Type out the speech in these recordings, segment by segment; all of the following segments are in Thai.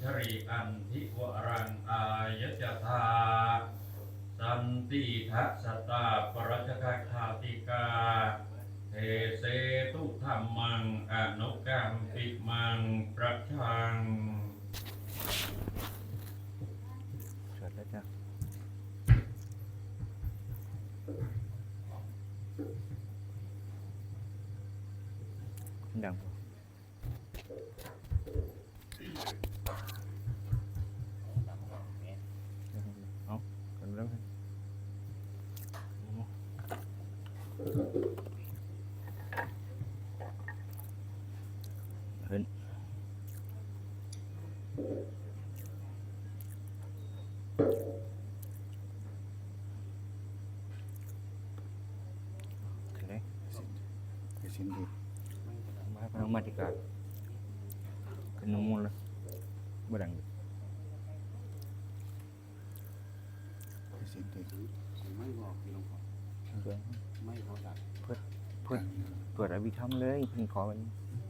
ชริอันทิวรังอายจธาสันติทัสตาปรัชคาคาติกาเทเสตุธรรมังอนุกรรมปิมังประชัง สวดแล้วจ้ะดังปะเอากันเรื่องให้ขึ้น ขึ้นเลยกสินดีมาพนักมาติกาขึ้นน้ำมูลเลยบ่ดังกสินดีไม่บอกพี่หลวงพ่อเพื่อไม่พอดักเพื่อเพื่อเปิดอภิธรรมเลยเพิ่งขอวันนี้อาจาก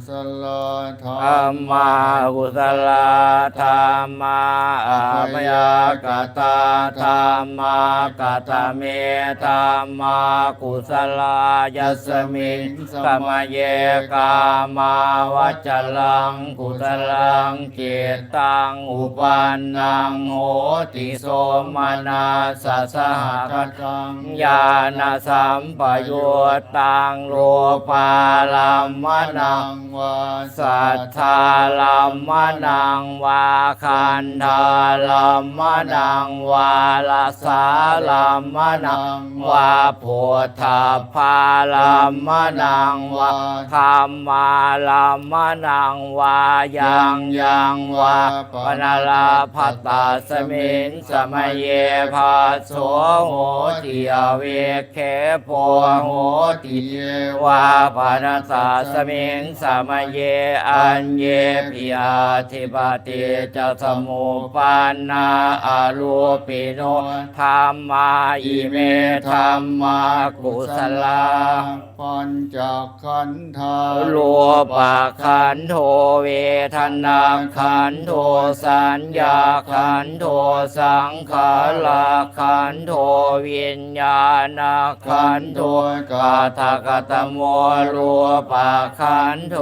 กุศลธรธรรรมมากุศลธรร มาอาภยกตาธรรมากตเมธรรมากุศลายัสมิงสมเยกามาวจลังกุศลังเจตังอุปันนังโหติโสมนาสสหคตังญาณสัมปยุตตังโลปาลัมมนังวาสัทธาลัมมนังวาคันธาลัมมนังวาลาสาลัมมนังวาพุทธาภาลัมมนังวาธรรมาลัมมนังวายังยังวาปนาลาภัตตาสมิงสมัยเยภาโสโหติอเวเคโพโหติเยวาปนาสาสมิงสมัยเยอัญเยปิอาธิปติจะสมุปันนาอารูปิโนธรรมาอิเมธรรมากุศลาปัญจขันธาโลปะขันโทเวทนาขันโทสัญญาขันโทสังขาราขันโทวิญญาณขันโทกาทกตโมรูปะขันโท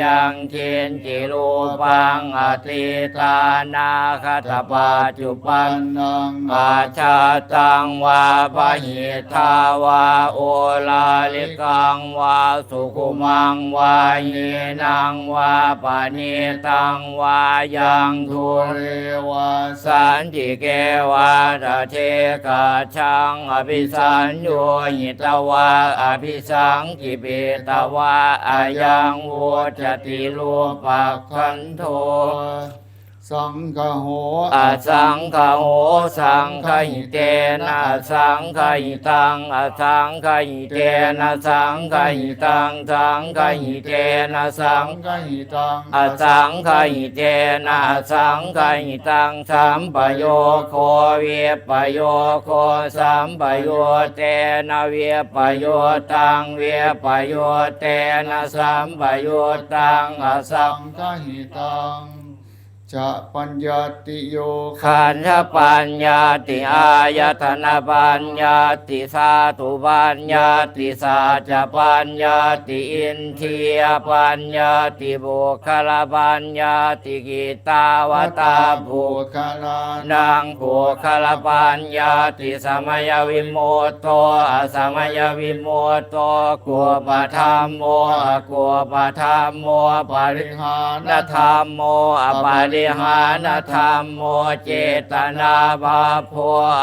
ยังเทียนจิรูปังอติตานาคตปัจจุปันนังอาชาตังวาปะหิทาวาโอลาลิกังวาสุขุมังวายีนังวาปานิตังวายังทุเรเรวาสันติเกวาตเทกาชังอภิสัญโยหิตวาอภิสังกิเปตวาอายังวุจติรูปักขันโท สังฆโหอาสังขโหสังขหิเตนะสังขหิตังอาสังขหิเตนะสังขหิตังสังขหิเตนะสังฆหิตังอาสังขหิเตนะสังขหิตังสัมปโยโคเวปโยโคสัมปโยเตนะเวปโยตังเวปโยเตนะสัมปโยตังอาสัสังงฆหิตัง จะปัญญาติโยขันธปัญญาติอายตนะปัญญาติสาธุปัญญาติสัจปัญญาติอินทรียปัญญาติบุคลปัญญาติกิตาวตาบุบุคลานังบุคลปัญญาติสมัยวิโมตโตอสมัยวิโมตโตกุปธรรมโมอกุปธรรมโมปริริหารนธรรมโมอปาริริหานธรรมโมเจตนาภาโพ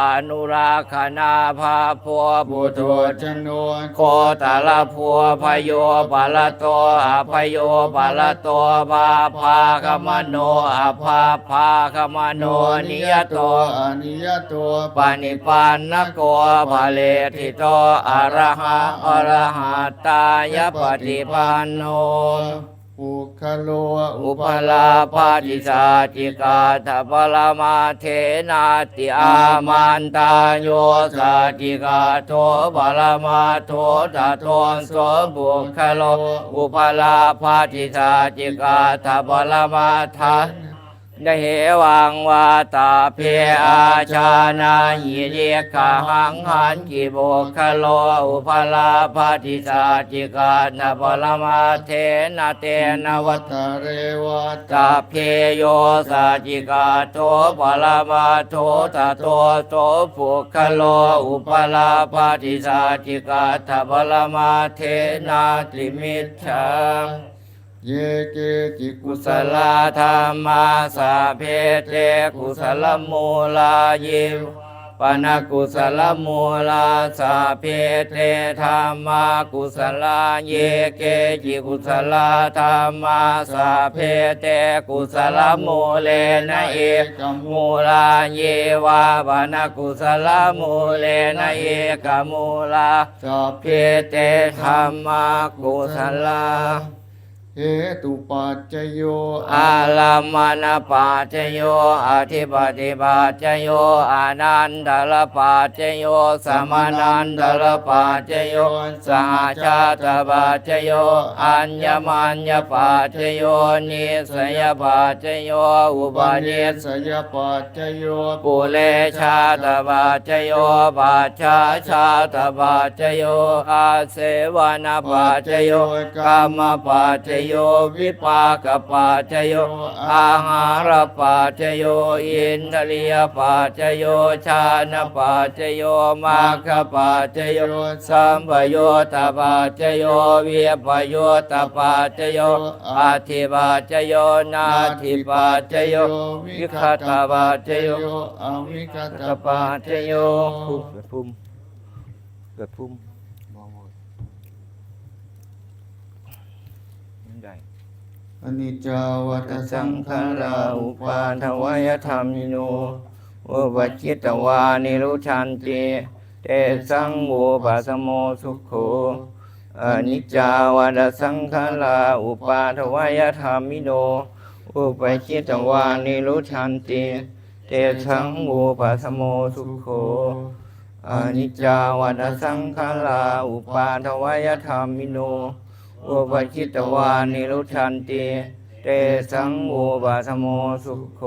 อนุราคณาภาพบุบุตตุรชนวนโคตาลพัวพโยปะละโตอภโยปะละโตบาภาคมโนอภาภาคมโนนิยโตอนิยโตปานิปันนโกภาเลทิโตอรหะอรหะตายปฏิปันโน ปุคโลอุปลาภาติสาจิกาทปลมาเทนาติอามันตาโยสาจิกาโทปลมาโทตะโทนโสบุคโลอุปลาภาติสาจิกาทปลมาทัน ดเหวังวาตาเพอาชานาหิเรกหังหันกิโบคโลอุปลาภาติสาจิกานาปลมาเทนาเตนวัตเรวัตตาเพโยสาจิกาโตปลามาโทตาโตโตปุคโลอุปลาภาติสาจิกาทปลมาเทนาติมิชฌัง เยเกจิกุกุศลลธรรมาสาเพเตกุศลมูลายิวปนกุศลมูลาสาเพเตธรรมากุศลาเยเกจิกุศลธรรมาสาเพเตกุศลมูเลนะเอกมูลาเยวาปนกุศลมูเลนะเอกมูลาสัพเพเตธรรมากุศลา เหตุปัจจโยอาลามานาปาจโยอธิปติปาจโยอานันตลปาจโยสมานันตลปาจโยสหชาตปาจโยอัญญมัญญปาจโยนิสยปาจโยอุปาเนเนสยปัจจโยปุเลชาตปาจโยปาชาชาตปาจโยอาเสวนาปาจโยกรรมปาจโยวิปากปาจโยอาหารปาจโยอินทรียปาจโยชาณปาจโยมาคปาจโยสัมปโยตปาจโยวิปโยตปาจโยอาทิปาจโยนาทิปาจโยวิคตปาจโยอวิคตตปาจโยเกิดภูมิเกิดภูมิ ได้อนิจจาวัตสังขาขาราอุปาทวายธรรมิโนอุปจิตตวานิรุชันติเตสังโวปัสโมสุขโขอนิจจาวัฏสังขาราอุปาทวายธรรมิโนอุปจิตตวานิรุชันติเตสังโวปัสโมสุขโขอนิจจาวัฏสังขาราอุปาทวายธรรมิโน อุปจิตวานิรุชันติ เตสังโอปาสโมสุขโข